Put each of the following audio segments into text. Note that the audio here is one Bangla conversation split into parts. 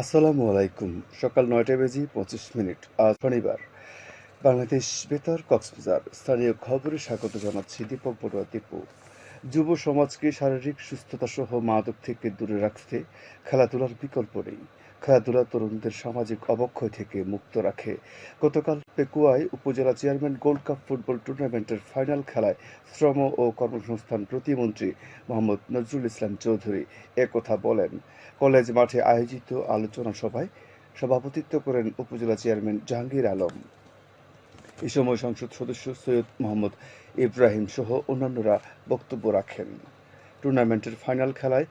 আসসালামু আলাইকুম। সকাল নয়টা বেজে পঁচিশ মিনিট। আজ শনিবার। বাংলাদেশ বেতার কক্সবাজার। স্থানীয় খবরে স্বাগত জানাচ্ছি দীপক বড়ুয়া দীপু। যুব সমাজকে শারীরিক সুস্থতা সহ মাদক থেকে দূরে রাখতে খেলাধুলার বিকল্প নেই। খেলাধুলা তরুণদের সামাজিক অবক্ষয় থেকে মুক্ত রাখে। গতকাল পেকুয়ায় উপজেলা চেয়ারম্যান গোল্ড কাপ ফুটবল টুর্নামেন্টের ফাইনাল খেলায় শ্রম ও কর্মসংস্থান প্রতিমন্ত্রী মোহাম্মদ নজরুল ইসলাম চৌধুরী একথা বলেন। কলেজ মাঠে আয়োজিত আলোচনা সভায় সভাপতিত্ব করেন উপজেলা চেয়ারম্যান জাহাঙ্গীর আলম। এ সময় সংসদ সদস্য সৈয়দ মোহাম্মদ ইব্রাহিম সহ অন্যান্যরা বক্তব্য রাখেন। টুর্নামেন্টের ফাইনাল খেলায়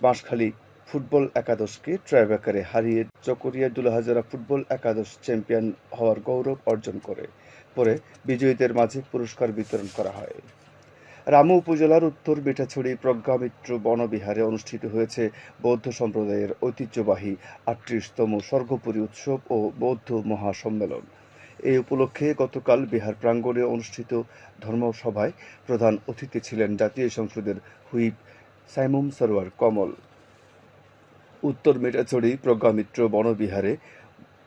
বাঁশখালী ফুটবল একাদশকে ট্রাইব্রেকারে হারিয়ে চকরিয়া দুলাহাজারা ফুটবল একাদশ চ্যাম্পিয়ন হওয়ার গৌরব অর্জন করে, পরে বিজয়ীদের মাঝে পুরস্কার বিতরণ করা হয়। রামু উপজেলার উত্তর বেটাছড়ি প্রজ্ঞামিত্র বনবিহারে অনুষ্ঠিত হয়েছে বৌদ্ধ সম্প্রদায়ের ঐতিহ্যবাহী আটত্রিশতম স্বর্গপুরী উৎসব ও বৌদ্ধ মহাসম্মেলন। এই উপলক্ষে গতকাল বিহার প্রাঙ্গণে অনুষ্ঠিত ধর্মসভায় প্রধান অতিথি ছিলেন জাতীয় সংসদের হুইপ সাইমুম সরোয়ার কমল। উত্তর মেটাছড়ি প্রজ্ঞামিত্র বনবিহারে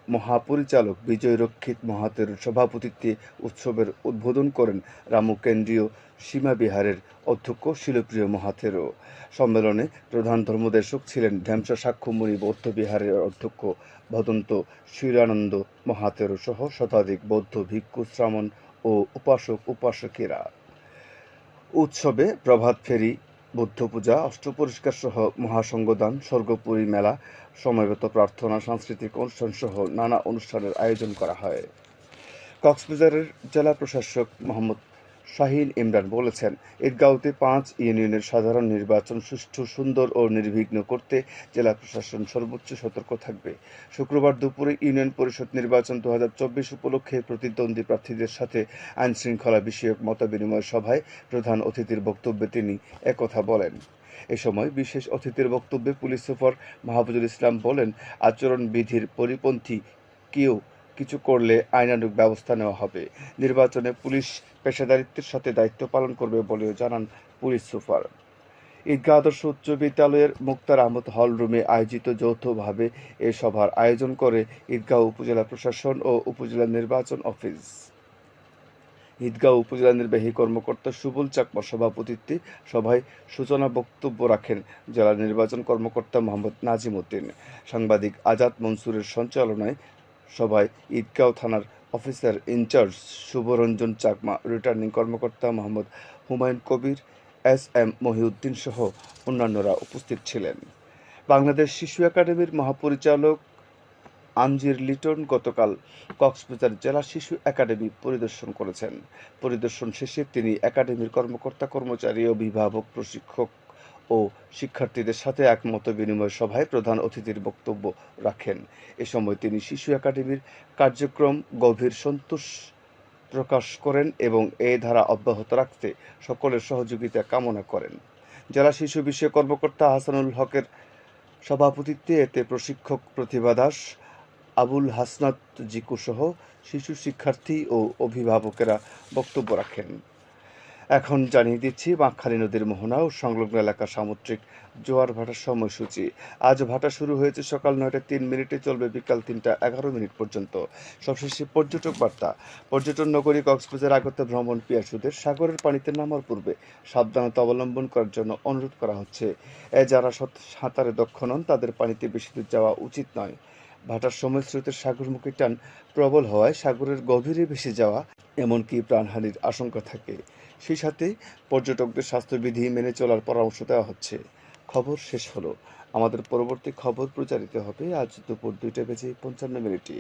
মহাপরিচালক বিজয় রক্ষিত মহাতের সভাপতিত্বে উৎসবের উদ্বোধন করেন রামু কেন্দ্রীয় সীমা বিহারের অধ্যক্ষ শিলপ্রিয় মহাতেরও। সম্মেলনে প্রধান ধর্মদেশক ছিলেন ঢ্যামসা সাক্ষ্যমণি বৌদ্ধ বিহারের অধ্যক্ষ ভদন্ত শিলানন্দ মহাতেরো সহ শতাধিক বৌদ্ধ ভিক্ষু শ্রামণ ও উপাসক, উপাসকেরা। উৎসবে প্রভাত ফেরি বুদ্ধ পূজা অষ্টপরিষ্কার সহ মহাসংগদান, স্বর্গপুরী মেলা, সমবেত প্রার্থনা, সাংস্কৃতিক অনুষ্ঠান সহ নানা অনুষ্ঠানের আয়োজন করা হয়। কক্সবাজারের জেলা প্রশাসক মোহাম্মদ শাহিন ইমরান বলেছেন, ঈদগাঁওতে পাঁচ ইউনিয়নের সাধারণ নির্বাচন সুষ্ঠু, সুন্দর ও নির্বিঘ্ন করতে জেলা প্রশাসন সর্বোচ্চ সতর্ক থাকবে। শুক্রবার দুপুরে ইউনিয়ন পরিষদ নির্বাচন দু হাজার চব্বিশ উপলক্ষে প্রতিদ্বন্দ্বী প্রার্থীদের সাথে আইন শৃঙ্খলা বিষয়ক মতবিনিময় সভায় প্রধান অতিথির বক্তব্যে তিনি একথা বলেন। এ সময় বিশেষ অতিথির বক্তব্যে পুলিশ সুপার মাহবুজুল ইসলাম বলেন, আচরণবিধির পরিপন্থী কেউ কিছু করলে আইনানুগ ব্যবস্থা নেওয়া হবে। নির্বাচনে পুলিশ পেশাদারিত্বের সাথে দায়িত্ব পালন করবে বলেও জানান পুলিশ সুপার। ঈদগাহ আদর্শ উচ্চ বিদ্যালয়ের মুক্তার আহমদ হল রুমে আয়োজিত যৌথভাবে এ সভার আয়োজন করে ঈদগাঁও উপজেলা প্রশাসন ও উপজেলা নির্বাচন অফিস। ঈদগাঁও উপজেলা নির্বাহী কর্মকর্তা সুবল চাকমা সভাপতিত্বে সভায় সূচনা বক্তব্য রাখেন জেলা নির্বাচন কর্মকর্তা মোহাম্মদ নাজিম উদ্দিন। সাংবাদিক আজাদ মনসুরের সঞ্চালনায় সভায় ঈদগাঁও থানার officer in charge Shubhoranjan Chakma, returning কর্মকর্তা মোহাম্মদ হুমায়ুন কবির, এস এম মহিউদ্দিন সহ অন্যান্যরা উপস্থিত ছিলেন। বাংলাদেশ শিশু একাডেমির মহাপরিচালক আঞ্জির লিটন গতকাল কক্সবাজার জেলা শিশু একাডেমি পরিদর্শন করেছেন। পরিদর্শন শেষে তিনি একাডেমির কর্মকর্তা, কর্মচারী অভিভাবক, প্রশিক্ষক ও শিক্ষার্থীদের সাথে একমত বিনিময় সভায় প্রধান অতিথির বক্তব্য রাখেন। এ সময় তিনি শিশু একাডেমির কার্যক্রম গভীর সন্তোষ প্রকাশ করেন এবং এ ধারা অব্যাহত রাখতে সকলের সহযোগিতা কামনা করেন। জেলা শিশু বিষয়ক কর্মকর্তা হাসানুল হকের সভাপতিত্বে এতে প্রশিক্ষক প্রতিভা দাস, আবুল হাসনাত জিকু সহ শিশু শিক্ষার্থী ও অভিভাবকেরা বক্তব্য রাখেন। এখন জানিয়ে দিচ্ছি বাঁকখালী নদীর মোহনা ও সংলগ্ন এলাকা সামুদ্রিক জোয়ার ভাটার সময়সূচি। আজ ভাটা শুরু হয়েছে সকাল নয়টা তিন মিনিটে, চলবে বিকাল তিনটা এগারো মিনিট পর্যন্ত। সবশেষে পর্যটক বার্তা। পর্যটন নগরী কক্সবাজার আগত ভ্রমণ পিয়াসুদের সাগরের পানিতে নামার পূর্বে সাবধানতা অবলম্বন করার জন্য অনুরোধ করা হচ্ছে। এ যারা সাঁতারে দক্ষ নন, তাদের পানিতে বেশি দূর যাওয়া উচিত নয়। ভাটার সময় স্রোতের সাগরমুখী টান প্রবল হওয়ায় সাগরের গভীরে ভেসে যাওয়া এমনকি প্রাণহানির আশঙ্কা থাকে। সেই সাথে পর্যটকদের স্বাস্থ্যবিধি মেনে চলার পরামর্শ দেওয়া হচ্ছে। খবর শেষ হলো। আমাদের পরবর্তী খবর প্রচারিত হবে আজ দুপুর দুইটা বেজে পঞ্চান্ন মিনিটে।